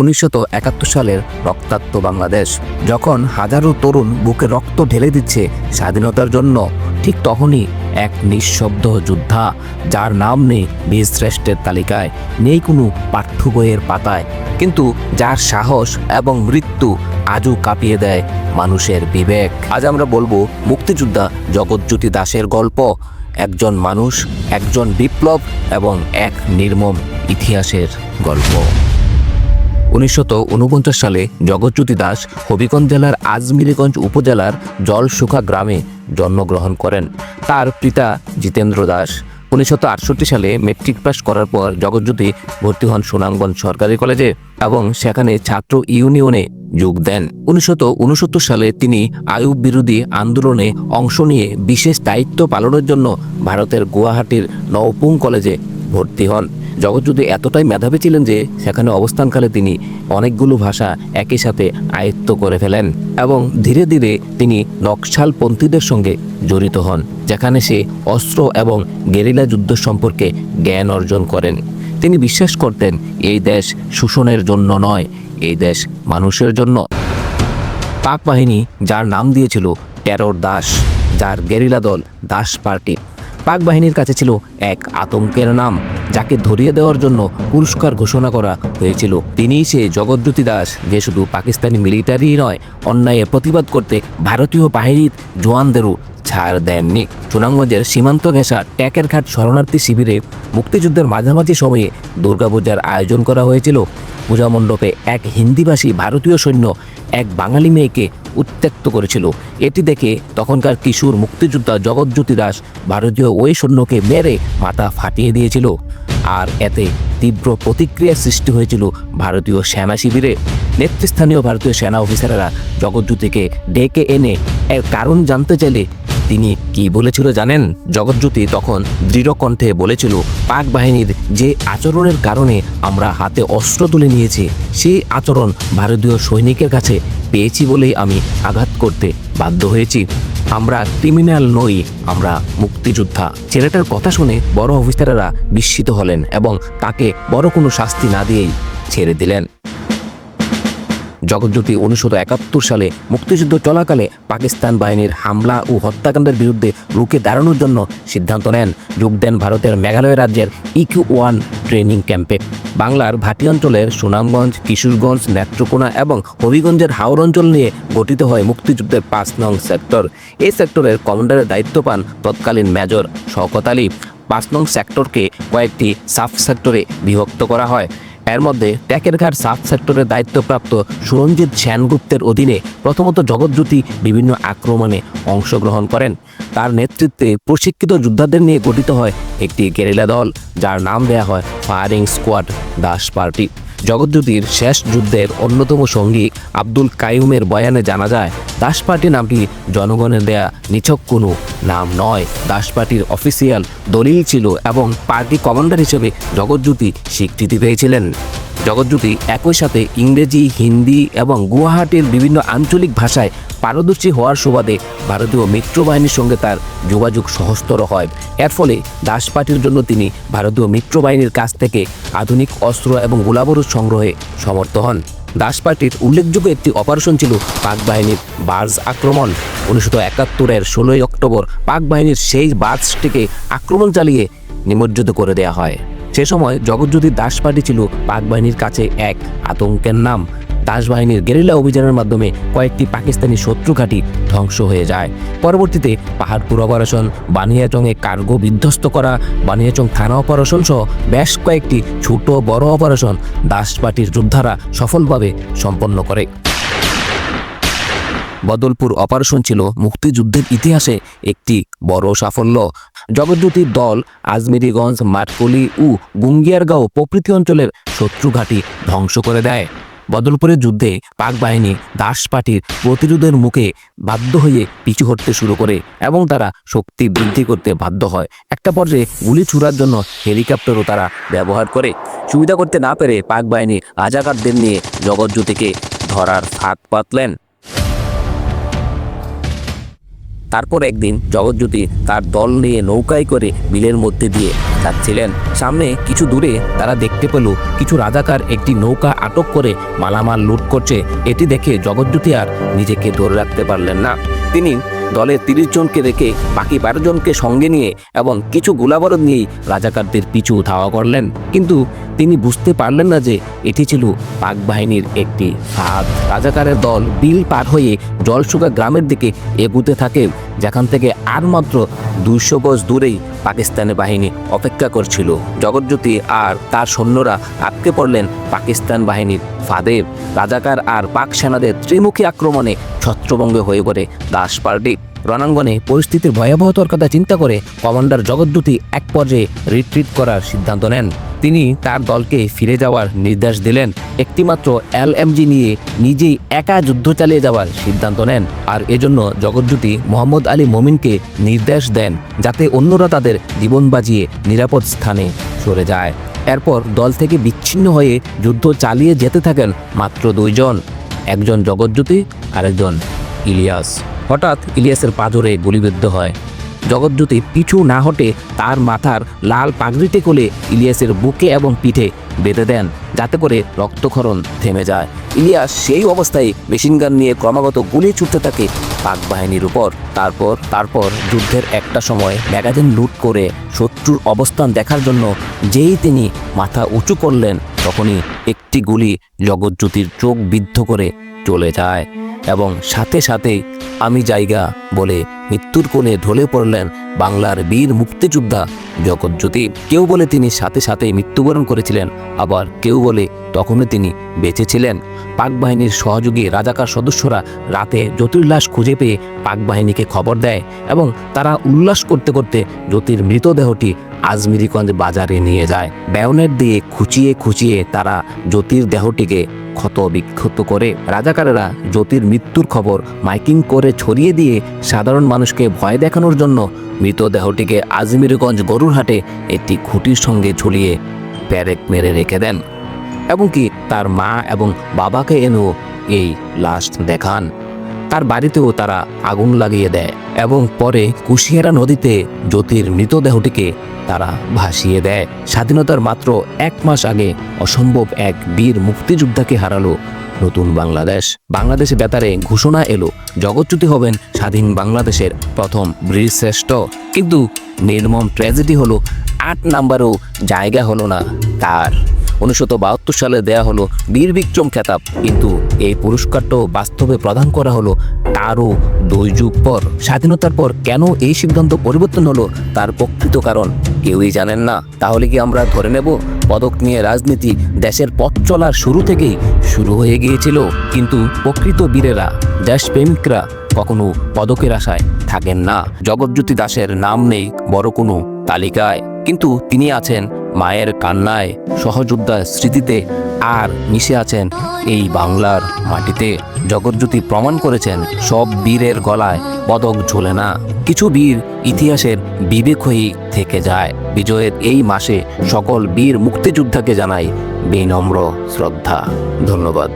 উনিশশো একাত্তর সালের রক্তাক্ত বাংলাদেশ। যখন হাজারো তরুণ বুকে রক্ত ঢেলে দিচ্ছে স্বাধীনতার জন্য, ঠিক তখনই এক নিঃশব্দ যোদ্ধা, যার নাম নেই বীরশ্রেষ্ঠের তালিকায়, নেই কোনো পাঠ্য বইয়ের পাতায়। কিন্তু যার সাহস এবং মৃত্যু আজও কাঁপিয়ে দেয় মানুষের বিবেক। আজ আমরা বলব মুক্তিযোদ্ধা জগৎজ্যোতি দাসের গল্প, একজন মানুষ, একজন বিপ্লব এবং এক নির্মম ইতিহাসের গল্প। উনিশশো উনপঞ্চাশ সালে জগৎজ্যোতি দাস হবিগঞ্জ জেলার আজমিরিগঞ্জ উপজেলার জলসুখা গ্রামে জন্মগ্রহণ করেন। তার পিতা জিতেন্দ্র দাস। উনিশশো আটষট্টি সালে মেট্রিক পাস করার পর জগৎজ্যোতি ভর্তি হন সুনামগঞ্জ সরকারি কলেজে এবং সেখানে ছাত্র ইউনিয়নে যোগ দেন। উনিশশো উনসত্তর সালে তিনি আয়ুব বিরোধী আন্দোলনে অংশ নিয়ে বিশেষ দায়িত্ব পালনের জন্য ভারতের গুয়াহাটির নওপুং কলেজে ভর্তি হন। জগৎজ্যোতি এতটাই মেধাবী ছিলেন যে সেখানে অবস্থানকালে তিনি অনেকগুলো ভাষা একই সাথে আয়ত্ত করে ফেলেন এবং ধীরে ধীরে তিনি নকশালপন্থীদের সঙ্গে জড়িত হন, যেখানে সে অস্ত্র এবং গেরিলা যুদ্ধ সম্পর্কে জ্ঞান অর্জন করেন। তিনি বিশ্বাস করতেন, এই দেশ শোষণের জন্য নয়, এই দেশ মানুষের জন্য। পাক বাহিনী, যার নাম দিয়েছিল টেরর দাস, যার গেরিলা দল দাস পার্টি পাক বাহিনীর কাছে ছিল এক আতঙ্কের নাম, যাকে ধরিয়ে দেওয়ার জন্য পুরস্কার ঘোষণা করা হয়েছিল। তিনিই সে জগৎজ্যোতি দাস, যে শুধু পাকিস্তানি মিলিটারি নয় অন্যায়ের প্রতিবাদ করতে ভারতীয় বাহিনীর জওয়ানদেরও ছাড় দেননি। সুনামগঞ্জের সীমান্ত ঘেঁষা ট্যাকের ঘাট শরণার্থী শিবিরে মুক্তিযুদ্ধের মাঝামাঝি সময়ে দুর্গাপূজার আয়োজন করা হয়েছিল। পূজা মণ্ডপে এক হিন্দিভাষী ভারতীয় সৈন্য এক বাঙালি মেয়েকে উত্ত্যক্ত করেছিল। এটি দেখে তখনকার কিশোর মুক্তিযোদ্ধা জগৎজ্যোতি দাস ভারতীয় ওই সৈন্যকে মেরে মাথা ফাটিয়ে দিয়েছিল। আর এতে তীব্র প্রতিক্রিয়া সৃষ্টি হয়েছিল ভারতীয় সেনা শিবিরে। নেতৃস্থানীয় ভারতীয় সেনা অফিসাররা জগৎজ্যোতিকে ডেকে এনে এর কারণ জানতে চাইলে তিনি কি বলেছিল জানেন? জগৎজ্যোতি তখন দৃঢ় কণ্ঠে বলেছিল, পাক বাহিনীর যে আচরণের কারণে আমরা হাতে অস্ত্র তুলে নিয়েছি, সেই আচরণ ভারতীয় সৈনিকের কাছে পেয়েছি বলেই আমি আঘাত করতে বাধ্য হয়েছি। আমরা ক্রিমিনাল নই, আমরা মুক্তিযোদ্ধা। ছেলেটার কথা শুনে বড় অফিসারেরা বিস্মিত হলেন এবং তাকে বড় কোনো শাস্তি না দিয়েই ছেড়ে দিলেন। জগৎজ্যোতি উনিশশো একাত্তর সালে মুক্তিযুদ্ধ চলাকালে পাকিস্তান বাহিনীর হামলা ও হত্যাকাণ্ডের বিরুদ্ধে রুখে দাঁড়ানোর জন্য সিদ্ধান্ত নেন। যোগ দেন ভারতের মেঘালয় রাজ্যের ইকিউ ওয়ান ট্রেনিং ক্যাম্পে। বাংলার ভাটি অঞ্চলের সুনামগঞ্জ, কিশোরগঞ্জ, নেত্রকোনা এবং হবিগঞ্জের হাওর অঞ্চল নিয়ে গঠিত হয় মুক্তিযুদ্ধের পাঁচ নং সেক্টর। এই সেক্টরের কমান্ডারের দায়িত্ব পান তৎকালীন মেজর শওকত আলী। পাঁচ নং সেক্টরকে কয়েকটি সাব সেক্টরে বিভক্ত করা হয়। এর মধ্যে ট্যাকের ঘাট সাব সেক্টরের দায়িত্বপ্রাপ্ত সুরঞ্জিত সেনগুপ্তের অধীনে প্রথমত জগৎজ্যোতি বিভিন্ন আক্রমণে অংশগ্রহণ করেন। তার নেতৃত্বে প্রশিক্ষিত যোদ্ধাদের নিয়ে গঠিত হয় একটি গেরিলা দল, যার নাম দেয়া হয় ফায়ারিং স্কোয়াড দাস পার্টি জগৎজ্যোতির শেষ যুদ্ধের অন্যতম সঙ্গী আব্দুল কাইউমের বয়ানে জানা যায় দাস পার্টি নামটি জনগণের দেয়া নিছক কোনো নাম নয়। দাস পার্টির অফিসিয়াল দলিল ছিল এবং পার্টি কমান্ডার হিসেবে জগৎজ্যোতি স্বীকৃতি পেয়েছিলেন। জগৎজ্যোতি একই সাথে ইংরেজি, হিন্দি এবং গুয়াহাটির বিভিন্ন আঞ্চলিক ভাষায় পারদর্শী হওয়ার সুবাদে ভারতীয় মিত্র বাহিনীর সঙ্গে তার যোগাযোগ সহস্তর হয়। এর ফলে দাস পার্টির জন্য তিনি ভারতীয় মিত্র বাহিনীর কাছ থেকে আধুনিক অস্ত্র এবং গোলাবারুদ সংগ্রহে সমর্থ হন। দাস পার্টির উল্লেখযোগ্য একটি অপারেশন ছিল পাক বাহিনীর বার্জ আক্রমণ। উনিশশো একাত্তরের ষোলোই অক্টোবর পাক বাহিনীর সেই বার্জটিকে আক্রমণ চালিয়ে নিমজ্জিত করে দেওয়া হয়। সে সময় জগৎজ্যোতি দাস পার্টি ছিল পাক বাহিনীর কাছে এক আতঙ্কের নাম। দাস বাহিনীর গেরিলা অভিযানের মাধ্যমে কয়েকটি পাকিস্তানি শত্রু ঘাঁটি ধ্বংস হয়ে যায়। পরবর্তীতে পাহাড়পুর অপারেশন, বানিয়াচংয়ে কার্গো বিধ্বস্ত করা, বানিয়াচং থানা অপারেশন সহ বেশ কয়েকটি ছোট বড় অপারেশন দাস পার্টির যোদ্ধারা সফলভাবে সম্পন্ন করে। বদলপুর অপারেশন ছিল মুক্তিযুদ্ধের ইতিহাসে একটি বড় সাফল্য। জগৎজ্যোতির দল, আজমিরিগঞ্জ, মাটকলি ও গুঙ্গিয়ারগাঁও প্রভৃতি অঞ্চলের শত্রু ঘাঁটি ধ্বংস করে দেয়। বদলপুরের যুদ্ধে পাক বাহিনী দাস পার্টির প্রতিরোধের মুখে বাধ্য হয়ে পিছু হটতে শুরু করে এবং তারা শক্তি বৃদ্ধি করতে বাধ্য হয়। একটা পর্যায়ে গুলি ছুড়ার জন্য হেলিকপ্টারও তারা ব্যবহার করে। সুবিধা করতে না পেরে পাক বাহিনী রাজাকারদের নিয়ে জগৎজ্যোতিকে ধরার ফাঁদ পাতলেন। তারপর একদিন জগৎজ্যোতি তার দল নিয়ে নৌকায় করে বিলের মধ্যে দিয়ে যাচ্ছিলেন। সামনে কিছু দূরে তারা দেখতে পেল কিছু রাজাকার একটি নৌকা আটক করে মালামাল লুট করছে। এটি দেখে জগৎজ্যোতি আর নিজেকে ধরে রাখতে পারলেন না। তিনি দলের তিরিশ জনকে রেখে বাকি বারো জনকে সঙ্গে নিয়ে এবং কিছু গোলাবারুদ নিয়েই রাজাকারদের পিছু ধাওয়া করলেন। কিন্তু তিনি বুঝতে পারলেন না যে এটি ছিল পাক বাহিনীর একটি ফাঁদ। রাজাকারের দল বিল পার হয়ে জলসুকা গ্রামের দিকে এগুতে থাকে, যেখান থেকে আর মাত্র দুইশো গজ দূরেই পাকিস্তানি বাহিনী অপেক্ষা করছিল। জগৎজ্যোতি আর তার সৈন্যরা আটকে পড়লেন পাকিস্তান বাহিনীর ফাঁদে। রাজাকার আর পাক সেনাদের ত্রিমুখী আক্রমণে ছত্রভঙ্গ হয়ে পড়ে দাস পার্টি। রণাঙ্গনে পরিস্থিতির ভয়াবহতার কথা চিন্তা করে কমান্ডার জগদ্দূতি এক পর্যায়ে রিট্রিট করার সিদ্ধান্ত নেন। তিনি তার দলকে ফিরে যাওয়ার নির্দেশ দিলেন। একটিমাত্র এল এলএমজি নিয়ে নিজেই একা যুদ্ধ চালিয়ে যাওয়ার সিদ্ধান্ত নেন। আর এজন্য জগৎজ্যোতি মোহাম্মদ আলী মমিনকে নির্দেশ দেন যাতে অন্যরা তাদের জীবন বাজিয়ে নিরাপদ স্থানে সরে যায়। এরপর দল থেকে বিচ্ছিন্ন হয়ে যুদ্ধ চালিয়ে যেতে থাকেন মাত্র দুইজন, একজন জগৎজ্যোতি আরেকজন ইলিয়াস। হঠাৎ ইলিয়াসের পাজরে গুলিবিদ্ধ হয়। জগৎজ্যোতি পিছু না হটে তার মাথার লাল পাগড়িতে কোলে ইলিয়াসের বুকে এবং পিঠে বেঁধে দেন, যাতে করে রক্তক্ষরণ থেমে যায়। ইলিয়াস সেই অবস্থায় মেশিনগান নিয়ে ক্রমাগত গুলি ছুটতে থাকে পাক বাহিনীর উপর। তারপর তারপর যুদ্ধের একটা সময় ম্যাগাজিন লুট করে শত্রুর অবস্থান দেখার জন্য যেই তিনি মাথা উঁচু করলেন, তখনই একটি গুলি জগৎজ্যোতির চোখ বিদ্ধ করে চলে যায়। এবং সাথে সাথে আমি জায়গা বলে মৃত্যুর কোণে ঢলে পড়লেন বাংলার বীর মুক্তিযোদ্ধা জগৎজ্যোতি। কেউ বলে তিনি সাথে সাথে মৃত্যুবরণ করেছিলেন, আবার কেউ বলে তখনও তিনি বেঁচে ছিলেন। পাক বাহিনীর সহযোগী রাজাকার সদস্যরা রাতে জ্যোতির্লাশ খুঁজে পেয়ে পাক বাহিনীকে খবর দেয় এবং তারা উল্লাস করতে করতে জ্যোতির মৃতদেহটি আজমিরিগঞ্জ বাজারে নিয়ে যায়। ব্যায়নের দিয়ে খুঁচিয়ে খুঁচিয়ে তারা জ্যোতির দেহটিকে ক্ষত বিক্ষত করে। রাজাকারেরা জ্যোতির মৃত্যুর খবর মাইকিং করে ছড়িয়ে দিয়ে সাধারণ মানুষকে ভয় দেখানোর জন্য মৃতদেহটিকে আজমিরগঞ্জ গরুরহাটে একটি খুঁটির সঙ্গে ঝুলিয়ে প্যারেক মেরে রেখে দেন। এবং কি তার মা এবং বাবাকে এনেও এই লাশ দেখান। তার বাড়িতেও তারা আগুন লাগিয়ে দেয় এবং পরে কুশিয়ারা নদীতে জ্যোতির মৃতদেহটিকে তারা ভাসিয়ে দেয়। স্বাধীনতার মাত্র এক মাস আগে অসম্ভব এক বীর মুক্তিযোদ্ধাকে হারালো নতুন বাংলাদেশ। বাংলাদেশে বেতারে ঘোষণা এলো, জগৎচ্যুতি হবেন স্বাধীন বাংলাদেশের প্রথম বীরশ্রেষ্ঠ। কিন্তু নির্মম ট্র্যাজেডি হলো, আট নাম্বারও জায়গা হলো না তার। উনিশশো বাহাত্তর সালে দেয়া হলো বীর বিক্রম খেতাব। কিন্তু এই পুরস্কারটাও বাস্তবে প্রদান করা হলো তারও দুই যুগ পর। স্বাধীনতার পর কেন এই সিদ্ধান্ত পরিবর্তন হলো তার প্রকৃত কারণ কেউই জানেন না। তাহলে কি আমরা ধরে নেব পদক নিয়ে রাজনীতি দেশের পথ চলার শুরু থেকেই শুরু হয়ে গিয়েছিল? কিন্তু প্রকৃত বীরেরা, দেশপ্রেমিকরা কখনো পদকের আশায় থাকেন না। জগৎজ্যোতি দাসের নাম নেই বড় কোনো তালিকায়। কিন্তু তিনি আছেন মায়ের কান্নায় সহযোদ্ধার স্মৃতিতে আর মিশে আছেন এই বাংলার মাটিতে। জগৎজ্যোতি প্রমাণ করেছেন, সব বীরের গলায় পদক ঝোলে না। কিছু বীর ইতিহাসের বিবেক হয়েই থেকে যায়। বিজয়ের এই মাসে সকল বীর মুক্তিযোদ্ধাকে জানাই বিনম্র শ্রদ্ধা। ধন্যবাদ।